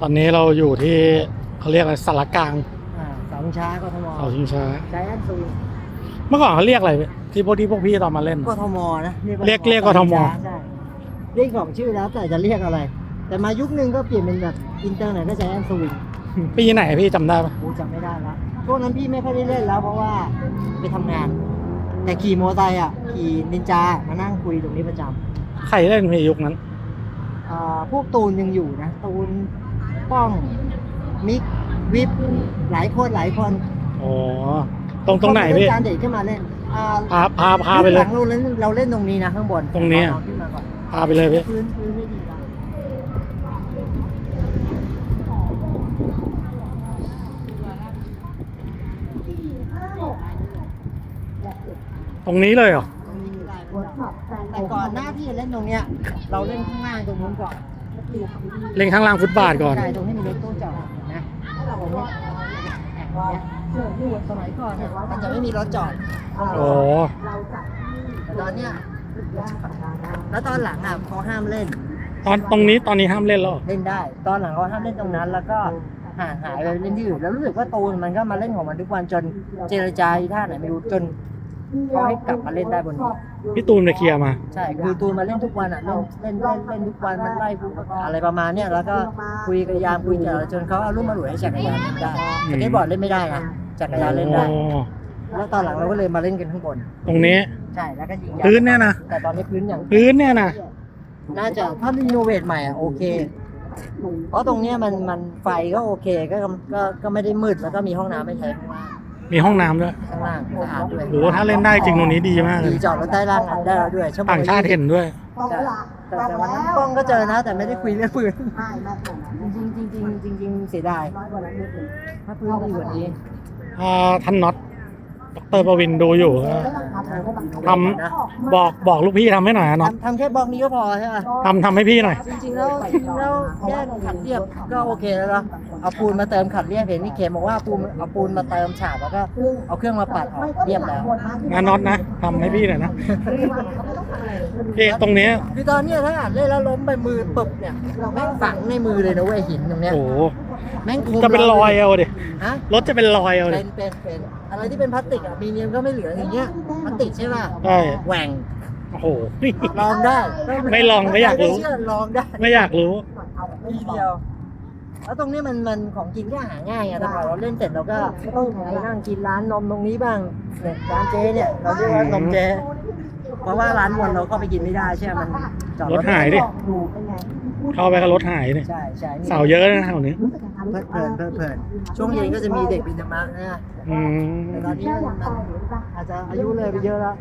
ตอนนี้เราอยู่ที่เขาเรียกอะไรสารกลางอ่าเสาชิงช้ากทมเขาชิงช้า ใจแอนซูนเมื่อก่อนเขาเรียกอะไรพี่ที่พวกที่พวกพี่ตอนมาเล่น กทมนะเรียกเรียกกทม ใช่เรียกของชื่อแล้วแต่จะเรียกอะไร แต่มายุคนึงก็เปลี่ยนเป็นแบบอินเตอร์หน่อยก็ใจแอนซูนปีไหนพี่จำได้ปะกูจำไม่ได้ละพวกนั้นพี่ไม่ค่อยได้เล่นแล้วเพราะว่าไปทำงาน แต่ขี่มอเตอร์ไซค์อะขี่นินจามานั่งคุยตรงนี้ประจำใครเล่นพี่ยุคนั้นอ่าพวกตูนยังอยู่นะ ตูนป้องมิกวิปหลายคนหลายคนอ๋อ ตรงตรงไหนพี่ จานเด็กขึ้นมาเล่นอ่าพาพาพาไปเลยหลังเราเล่นเราเล่นตรงนี้นะข้างบนตรงนี้อะ เอาขึ้นมาก่อนพาไปเลยพี่พื้นพื้นไม่ดีนะ ตรงนี้เลยเหรอตรงนี้ไม่ได้ไม่ได้แต่ก่อนหน้าที่จะเล่นตรงเนี้ย เราเล่นข้างล่างตรงนู้นก่อนเล่นข้างล่างฟุตบาทก่อน ใช่ตรงที่มีรถตู้จอดนะตรงเนี้ยแอบเนี้ยสมัยก่อนเนี่ยมันจะไม่มีรถจอด โอ้แต่ตอนเนี้ยแล้วตอนหลังอะเขาห้ามเล่น ตอนตรงนี้ตอนนี้ห้ามเล่นแล้วเหรอเล่นได้ ตอนหลังเขาห้ามเล่นตรงนั้น แล้วก็ห่างหายไปเล่นที่อื่นแล้วรู้สึกว่าตูนมันก็มาเล่นของมันทุกวันจนเจรจาอีท่าไหนไม่รู้จน เขาให้กลับมาเล่นได้บนนี้พี่ตูนไปเคลียร์มา ใช่คือตูนมาเล่นทุกวันอะเล่นเล่นเล่นเล่นทุกวันมันไล่ผู้อะไรประมาณเนี้ยแล้วก็คุยกับยามคุยกับจนเขาเอาลูกมาหลุยให้จักรยานเล่นได้อืมสเก็ตบอร์ดเล่นไม่ได้นะจักรยานเล่นได้โอ้แล้วตอนหลังเราก็เลยมาเล่นกันข้างบน ตรงนี้ใช่แล้วก็ยิงพื้นเนี่ยนะแต่ตอนนี้พื้นอย่างพื้นเนี่ยนะน่าจะถ้ารีโนเวทใหม่อะโอเคเพราะตรงเนี้ยมันมันไฟก็โอเคก็ก็ก็ไม่ได้มืดแล้วก็มีห้องน้ำไม่ใช้ข้างล่าง มีห้องน้ำด้วยข้างล่างสะอาดด้วยโอ้ถ้าเล่นได้จริงตรงนี้ดีมากเลยมีจอดรถใต้ล่างอันได้แล้วด้วยชั่วโมงต่างชาติเห็นด้วยใช่แต่แต่วันนั้นกล้องก็เจอนะ แต่ไม่ได้คุยเรื่องปืนจริงจริงจริงๆจริงๆเสียดายถ้าปืนดีกว่านี้ อ่าท่านน็อต ดรประวินดูอยู่ก็ทนะำบอกบอกลูกพี่ทำให้หน่อยนะน็อตทำทำแค่บล็อกนี้ก็พอใช่ไหมทำทำให้พี่หน่อย จริงๆแล้วจริงๆแล้วแค่ขัดเรียบก็โอเคแล้วเนาะเอาปูนมาเติมขัดเรียบเห็นนี่เข็มบอกว่าเอาปูนเอาปูนมาเติมฉาบแล้วก็เอาเครื่องมาปัดออกเรียบแล้วงานน็อตนะทำให้พี่หน่อยนะเอ๊ะตรงเนี้ยคือตอนเนี้ยถ้าอาจเล่นแล้วล้มไปมือปึบเนี่ยแม่งฝังในมือเลยนะเว้ยหินตรงเนี้ยโอ้โหแม่งคมจะเป็นรอยเอาดิฮะรถจะเป็นรอยเอาเป็ดินเป็นเป็น อะไรที่เป็นพลาสติกอะมีเนียมก็ไม่เหลืออย่างเงี้ยพลาสติกใช่ป่ะใช่แหว่งโอ้โห ลองได้ไม่ลองไม่อยากรู้ ใคเชื่อลองได้ไม่อยากรู้ ทีเดียว แล้วตรงนี้มันมันของกินก็หาง่ายไงแต่พอเราเล่นเสร็จเราก็ไปนั่งกินร้านนมตรงนี้บ้างเนี่ยร้านเจ๊เนี่ยเราเรียกว่านมเจ๊เพราะว่าร้านบนเราเข้าไปกินไม่ได้ใช่ไหมมันจอดรถหายดิ เข้าไปก็รถหายเนี่ยใช่ใช่นี่ เสาเยอะนะแถวนี้ เพลิดเพลินเพลิดเพลินช่วงเย็นก็จะมีเด็กบินธรรมะนะอืมแต่ตอนนี้มันมันอาจจะอายุเลยไปเยอะแล้ว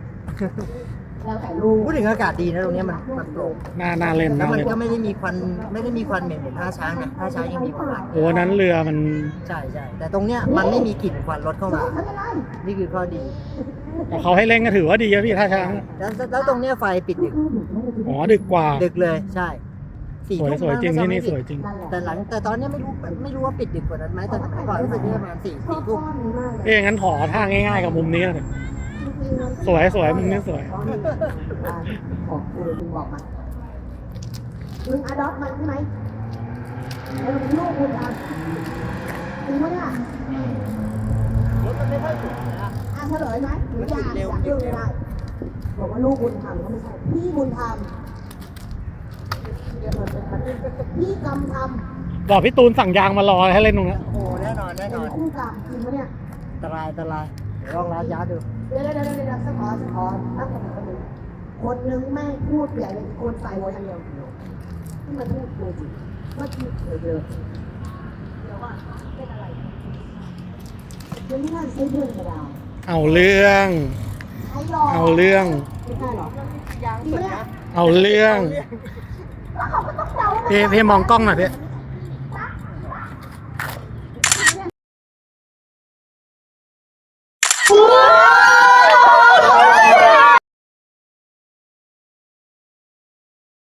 พูดถึงอากาศดีนะตรงเนี้ยมันมันโปร่งน่าน่าเล่นแล้วน่ามันเล่นก็ไม่ได้มีควันไม่ได้มีควันเหม็นเหมือนท่าช้างนะท่าช้างยังมีควันโอ้นั้นเรือมันใช่ใช่แต่ตรงเนี้ยมันไม่มีกลิ่นควันรถเข้ามา นี่คือข้อดี เขาให้เล่นก็ถือว่าดีอะพี่ท่าช้างแล้วแล้วตรงเนี้ยไฟปิดดึกอ๋อดึกกว่าดึกเลยใช่ สี่สวยทุ่มสวยจริงถ้าที่นี่จำไม่ผิดสวยจริง แต่หลังแต่ตอนเนี้ยไม่รู้ไม่รู้ว่าปิดดึกกว่านั้นไหมแต่เมื่อก่อนรู้สึกว่าประมาณสี่สี่ทุ่มเอ้ยงั้นขอท่าง่ายๆกับมุมนี้หน่อยสวยสวยมุมนี้สวยคุณอดอปมันใช่ไหมเออลูกคุณอะจริงไหมเนี่ยรถมันไม่ค่อยสวยนะอะเฉลยไหมหรืออยากอยากเลือกไม่ได้บอกว่าลูกบุญธรรมก็ไม่ใช่พี่บุญธรรม พี่กำธรรมบอกพี่ตูนสั่งยางมารอให้เล่นตรงนี้นโอ้โหแน่นอนแน่นเป็นอนคู่กรรมจริงไหมเนี่ยอันตรายอันตรายเดี๋ยวลองร้านยาดูเดี๋ยวเดี๋ยวเดี๋ยวเดี๋ยวสะขอสะขอตั้งคนคนหนึ่งคนหนึ่งแม่งพูดใหญ่เลยคนใส่หัวอย่างเดียวที่มันพูดเลยจริงว่าคิดเลยเยอะเดี๋ยวว่าเป็นอะไรเดี๋ยวนี้น่าใช้เรื่องธรรมดาเอาเรื่อง ใช้รอเอาเรื่อง ไม่ใช่หรอยางสวยนะเอาเรื่องแพี่พี่มองกล้องหน่อยพี่ว้